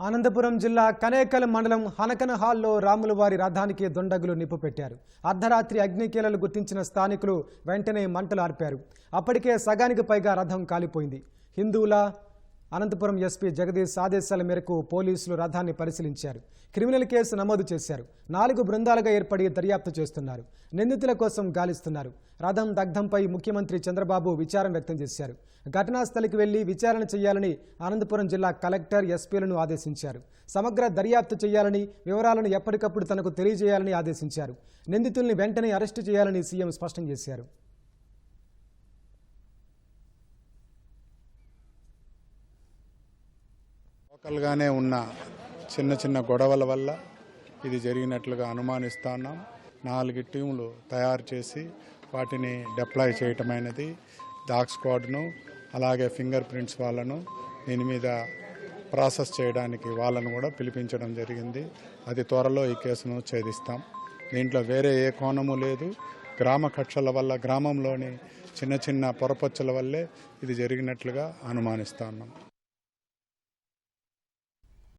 అనంతపురం జిల్లా కనేకల్ మండలం హనకన హాల్లో రాములవారి రథానికి దుండగులు నిప్పు పెట్టారు. అర్ధరాత్రి అగ్నికీలలు గుర్తించిన స్థానికులు వెంటనే మంటలు ఆర్పారు. అప్పటికే సగానికి పైగా రథం కాలిపోయింది. హిందువుల అనంతపురం ఎస్పీ జగదీష్ ఆదేశాల మేరకు పోలీసులు రథాన్ని పరిశీలించారు. క్రిమినల్ కేసు నమోదు చేశారు. నాలుగు బృందాలుగా ఏర్పడి దర్యాప్తు చేస్తున్నారు. నిందితుల కోసం గాలిస్తున్నారు. రథం దగ్ధంపై ముఖ్యమంత్రి చంద్రబాబు విచారం వ్యక్తం చేశారు. ఘటనా స్థలికి వెళ్ళి విచారణ చేయాలని అనంతపురం జిల్లా కలెక్టర్ ఎస్పీలను ఆదేశించారు. సమగ్ర దర్యాప్తు చేయాలని వివరాలను ఎప్పటికప్పుడు తనకు తెలియజేయాలని ఆదేశించారు. నిందితుల్ని వెంటనే అరెస్టు చేయాలని సీఎం స్పష్టం చేశారు. లోకల్గానే ఉన్న చిన్న చిన్న గొడవల వల్ల ఇది జరిగినట్లుగా అనుమానిస్తున్నాం. నాలుగు టీములు తయారు చేసి వాటిని డిప్లాయ్ చేయటమైనది డాగ్ స్క్వాడ్ను అలాగే ఫింగర్ ప్రింట్స్ వాళ్ళను దీని మీద ప్రాసెస్ చేయడానికి వాళ్ళను కూడా పిలిపించడం జరిగింది. అది త్వరలో ఈ కేసును ఛేదిస్తాం. దీంట్లో వేరే ఏ కోణము లేదు. గ్రామ కక్షల వల్ల గ్రామంలోని చిన్న చిన్న పొరపచ్చుల వల్లే ఇది జరిగినట్లుగా అనుమానిస్తున్నాం.